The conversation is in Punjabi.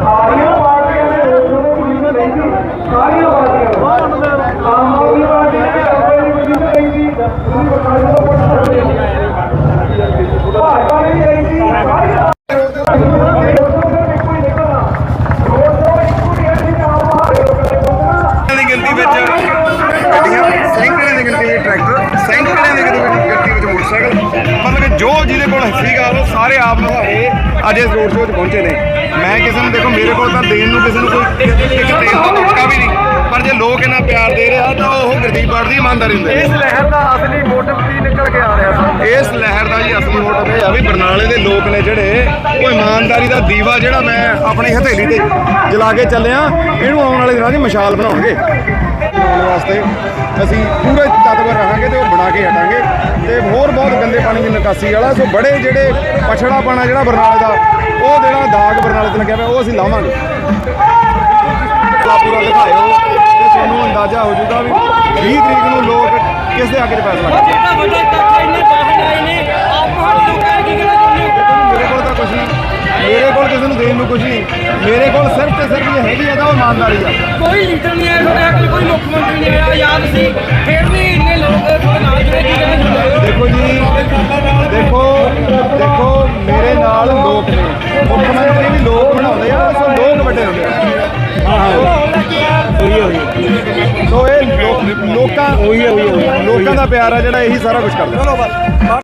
ਸਾਰੀਆਂ ਪਾਰਟੀਆਂ ਨੇ ਦੋਨੋਂ ਪੋਜੀਸ਼ਨ ਨਹੀਂ ਸੀ ਸਾਰੀਆਂ ਪਾਰਟੀਆਂ ਆਮ ਆਦਮੀ ਪਾਰਟੀ ਨੇ ਆਪਣੀ ਪੋਜੀਸ਼ਨ ਨਹੀਂ ਸੀ ਤੁਸੀਂ ਬਖਾਈ ਤੋਂ ਪੁੱਛ ਸਕਦੇ ਹੋ ਭਾਜਪਾ ਨੇ ਵੀ ਨਹੀਂ ਸੀ ਸਾਰੀਆਂ ਗਿਣਤੀ ਵਿੱਚ ਸੈਂਕੜੇ ਦੀ ਗਿਣਤੀ ਵਿੱਚ ਟਰੈਕਟਰ ਸੈਂਕੜੇ ਦੀ ਗਿਣਤੀ ਗਿਣਤੀ ਵਿੱਚ ਮੋਟਰਸਾਈਕਲ ਮਤਲਬ ਕਿ ਜੋ ਜਿਹਦੇ ਕੋਲ ਸਾਰੇ ਆਪ ਨਹਾਏ ਅੱਜ ਇਸ ਰੋਡ ਸ਼ੋਅ 'ਚ ਪਹੁੰਚੇ ਨੇ। ਮੈਂ ਕਿਸੇ ਨੂੰ ਦੇਖੋ ਮੇਰੇ ਕੋਲ ਤਾਂ ਦੇਣ ਨੂੰ ਕਿਸੇ ਨੂੰ ਕੋਈ ਇੱਕ ਤੇਲ ਦਾ ਟੁਕੜਾ ਵੀ ਨਹੀਂ। ਪਰ ਜੇ ਲੋਕ ਇਹਨਾਂ ਪਿਆਰ ਦੇ ਰਿਹਾ ਤਾਂ ਉਹ ਗਰਦੀਪ ਦੀ ਇਮਾਨਦਾਰੀ ਹੁੰਦੇ ਇਸ ਲਹਿਰ ਦਾ ਅਸਲੀ ਮੋਟਿਵ ਕੀ ਨਿਕਲ ਕੇ ਆ ਰਿਹਾ ਸਰ ਇਸ ਲਹਿਰ ਦਾ ਜੀ ਅਸਲੀ ਮੋਟਿਵ ਇਹ ਆ ਵੀ ਬਰਨਾਲੇ ਦੇ ਲੋਕ ਨੇ ਜਿਹੜੇ ਉਹ ਇਮਾਨਦਾਰੀ ਦਾ ਦੀਵਾ ਜਿਹੜਾ ਮੈਂ ਆਪਣੀ ਹਥੇਲੀ ਤੇ ਜਲਾ ਕੇ ਚੱਲਿਆ ਇਹਨੂੰ ਆਉਣ ਵਾਲੇ ਦਿਨਾਂ 'ਚ ਮਸ਼ਾਲ ਬਣਾਉਣਗੇ। ਬਣਾਉਣ ਵਾਸਤੇ ਅਸੀਂ ਪੂਰੇ ਤਤਪਰ ਰਹਾਂਗੇ ਤੇ ਉਹ ਬਣਾ ਕੇ ਹਟਾਂਗੇ ਤੇ ਹੋਰ ਬਹੁਤ ਗੰਦੇ ਪਾਣੀ ਦੀ ਨਿਕਾਸੀ ਵਾਲਾ ਸੋ ਬੜੇ ਜਿਹੜੇ ਪਛੜਾ ਪਾਣਾ ਜਿਹੜਾ ਬਰਨਾਲੇ ਦਾ ਉਹ ਜਿਹੜਾ ਦਾਗ ਬਰਨਾਲੇ ਤੇ ਲੱਗਿਆ ਹੋਇਆ ਉਹ ਅਸੀਂ ਲਾਵਾਂਗੇ। ਪੂਰਾ ਦਿਖਾਇਓ ਤੇ ਤੁਹਾਨੂੰ ਅੰਦਾਜ਼ਾ ਹੋ ਜਾਊਗਾ ਵੀ 20 ਤਰੀਕ ਨੂੰ ਲੋਕ ਕਿਸ ਦੇ 'ਚ ਫੈਸਲਾ ਕਰਦੇ ਮੇਰੇ ਕੋਲ ਤਾਂ ਕੁਝ ਨਹੀਂ। ਮੇਰੇ ਕੋਲ ਕਿਸੇ ਨੂੰ ਦੇਣ ਨੂੰ ਕੁਝ ਨਹੀਂ। ਮੇਰੇ ਕੋਲ ਸਿਰਫ ਤੇ ਸਿਰਫ ਇਹ ਹੈਗੀ ਆ ਤਾਂ ਉਹ ਇਮਾਨਦਾਰੀ ਆ। ਕੋਈ ਲੀਡਰ ਨਹੀਂ ਆਇਆ ਤੁਹਾਡੇ ਕੋਲ ਕੋਈ ਮੁੱਖ ਮੰਤਰੀ ਨਹੀਂ ਆਇਆ ਯਾਦ ਸੀ ਲੋਕ ਨੇ ਮੁੱਖ ਮੰਤਰੀ ਵੀ ਲੋਕ ਬਣਾਉਂਦੇ ਆ ਸੋ ਲੋਕ ਵੱਡੇ ਹੁੰਦੇ ਆ ਸੋ ਇਹ ਲੋਕਾਂ ਉਹੀ ਉਹੀ ਲੋਕਾਂ ਦਾ ਪਿਆਰ ਆ ਜਿਹੜਾ ਇਹੀ ਸਾਰਾ ਕੁਝ ਕਰਦਾ।